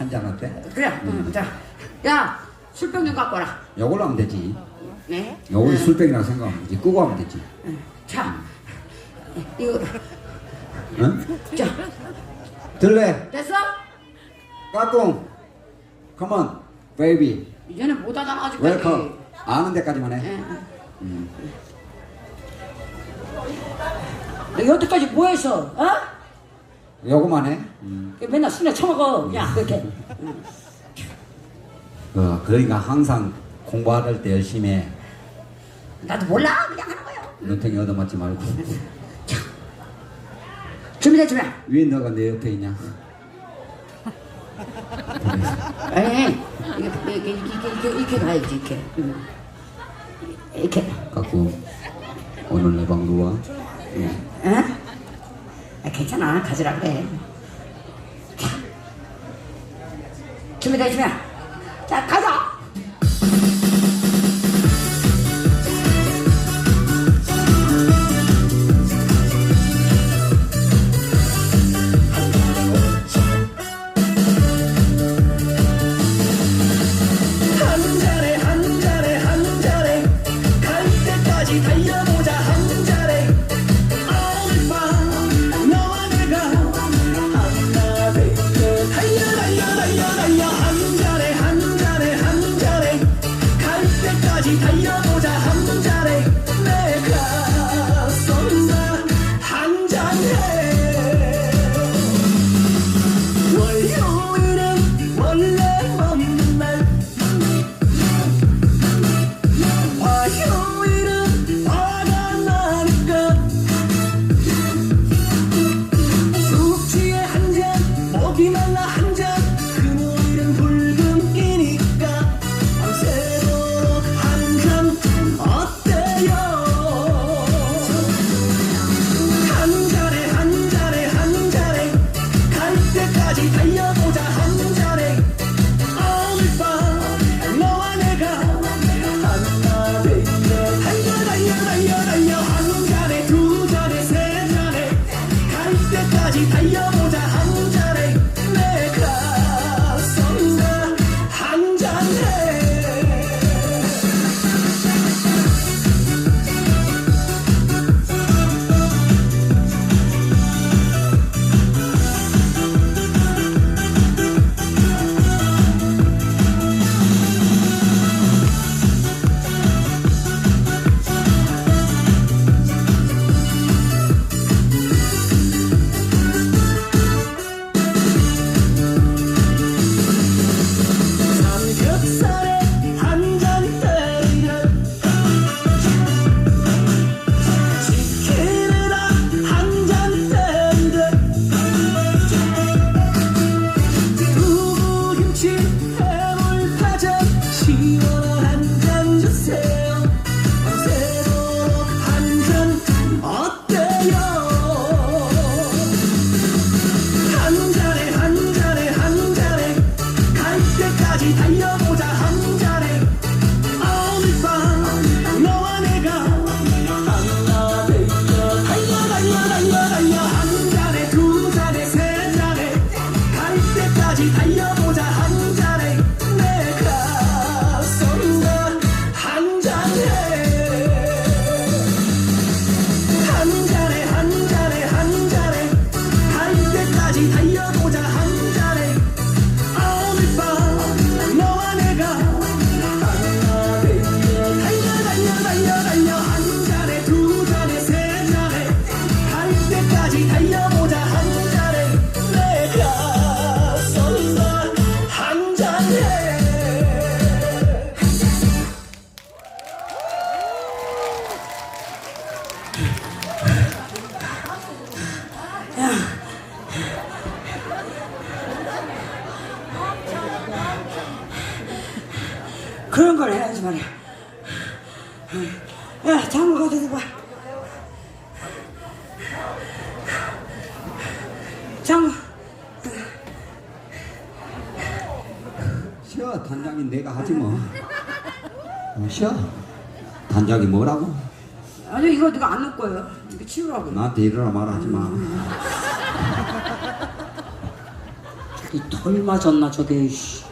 한 잔 어때? 그래. 응, 자, 야 술병 좀 갖고 와라. 요걸로 하면 되지. 네. 요걸 술병이라고 생각하면 되지. 끄고 하면 되지. 응. 자, 이거 응? 자 들래? 됐어? 까꿍. Come on, baby. 이제는 못 하잖아 아직까지. 웰컴. 아는 데까지만 예, 해. 예. 음. 너 여태까지 뭐 했어? 어? 요거만 해. 음. 맨날 술에 처먹어. 야 그렇게. 어, 그러니까 항상 공부할 때 열심히 해. 나도 몰라 그냥 하는 거야. 눈탱이 얻어맞지 말고. 준비됐지만. 왜 너가 내 옆에 있냐? 에이, 이렇게, 이렇게, 이렇게, 이렇게, 가야지, 이렇게. 응. 이렇게. 갖고 오늘 내 방 누워. 응. 어? 아, 괜찮아. 가지라 그래. 자. 준비됐으면. 자, 가자! 때까지 야, 장구 가져다 봐. 장구. 쉬어 단장이 내가 하지 뭐. 어, 쉬어. 단장이 뭐라고? 아니, 이거 누가 안 넣을 거예요. 이거 치우라고. 나한테 이러라 말하지 마. 이톡 얼마 졌나 저게 씨.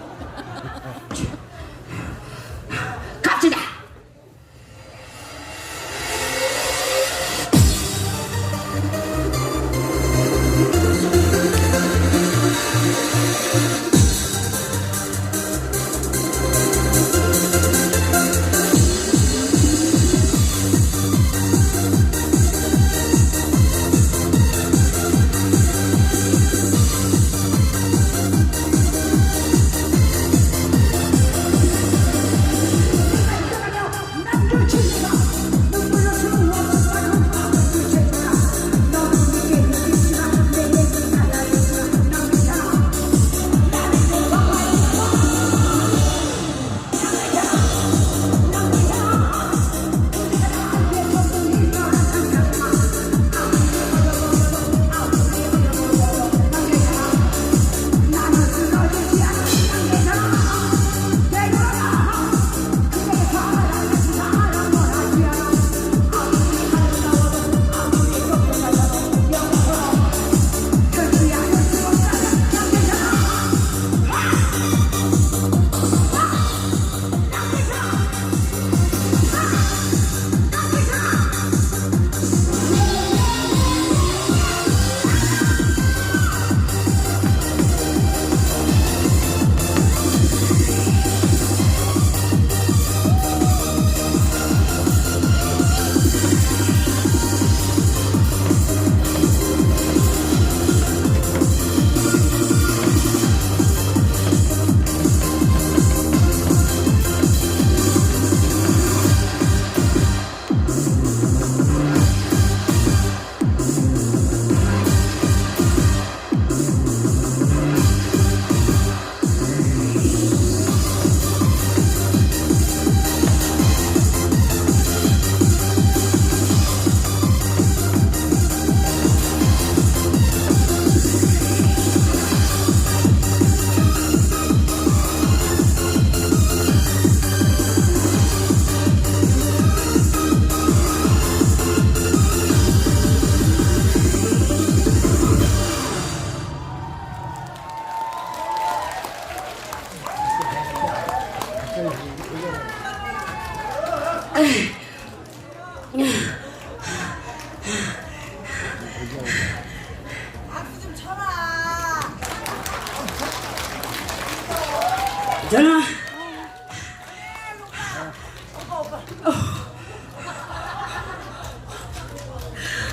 저는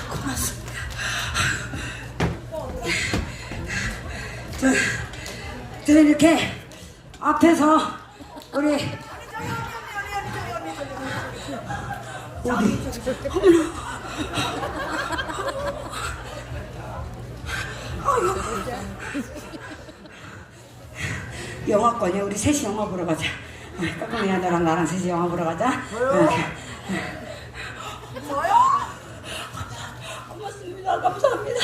고맙습니다. 저, 저 이렇게 앞에서 우리 어디 영화권에 우리 셋이 영화 보러 가자. 까꿍이야 너랑 나랑 셋이 영화 보러 가자. 뭐요? 고맙습니다. 감사합니다.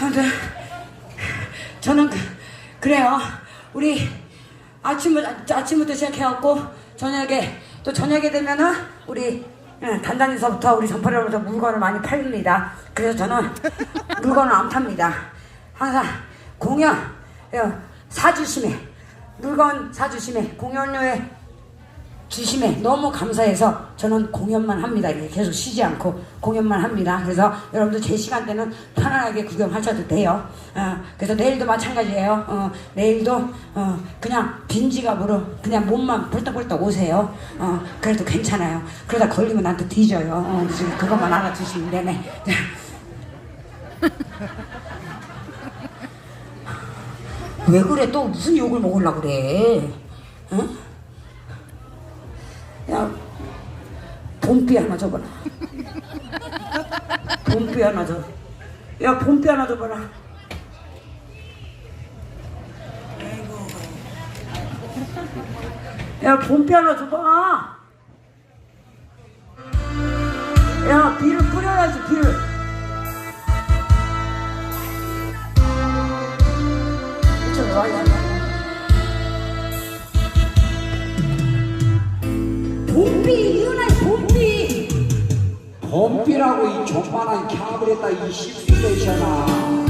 아무튼 저는 그, 그래요. 우리 아침부터 아침부터 시작해갖고 저녁에 또 저녁에 되면은 우리 응, 단단히서부터 우리 점퍼로부터 물건을 많이 팔립니다. 그래서 저는 물건을 안 팝니다. 항상 공연 어, 사주심에 물건 사주심에 공연료에 주심에 너무 감사해서 저는 공연만 합니다. 계속 쉬지 않고 공연만 합니다. 그래서 여러분들 제 시간대는 편안하게 구경하셔도 돼요. 어, 그래서 내일도 마찬가지예요. 어, 내일도 어, 그냥 빈 지갑으로 그냥 몸만 벌떡벌떡 오세요. 어, 그래도 괜찮아요. 그러다 걸리면 나한테 뒤져요. 어, 그것만 알아주시면 되네. 왜 그래? 또 무슨 욕을 먹으려고 그래? 응? 봄비 하나 줘봐라. 봄비 하나 줘. 야, 봄비 하나 줘봐라. 야, 봄비 하나 줘봐. 야, 비를 뿌려야지, 비를. 사랑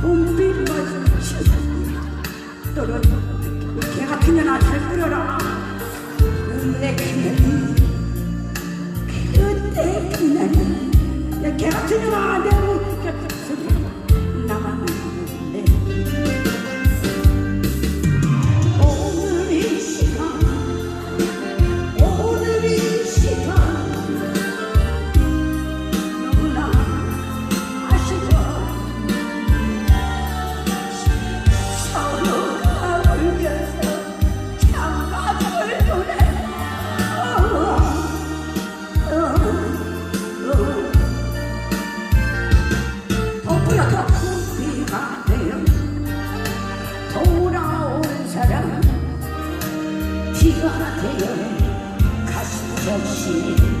봄빛 맞으시고 떨어져 개 같은 년아. 잘 들어라 눈물의 Captain of our 가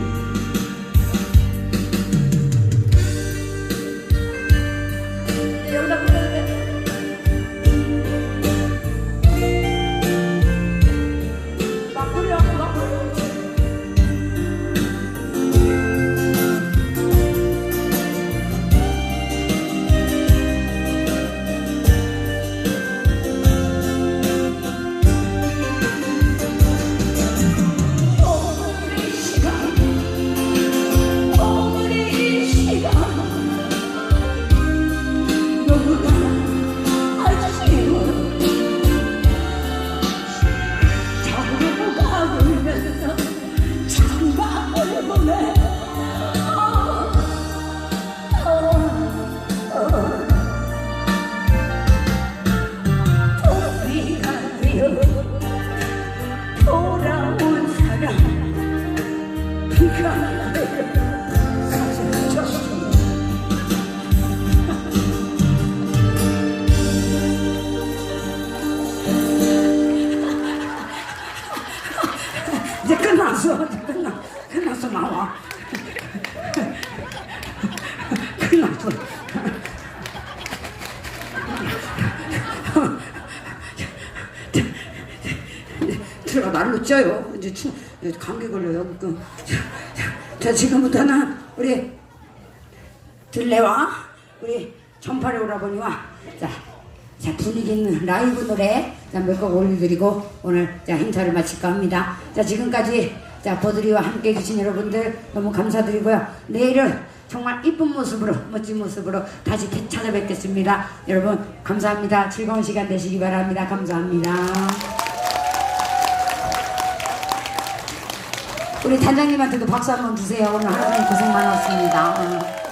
쪄요. 이제 추, 감기 걸려요. 그, 자 지금부터는 우리 들레와 우리 전파리 오라버니와 자, 자 분위기 있는 라이브 노래 몇곡 올려드리고 오늘 자 행사를 마칠까 합니다. 자 지금까지 자 보드리와 함께 해주신 여러분들 너무 감사드리고요. 내일은 정말 이쁜 모습으로 멋진 모습으로 다시 찾아뵙겠습니다. 여러분 감사합니다. 즐거운 시간 되시기 바랍니다. 감사합니다. 우리 단장님한테도 박수 한번 주세요. 오늘 고생 많았습니다. 어.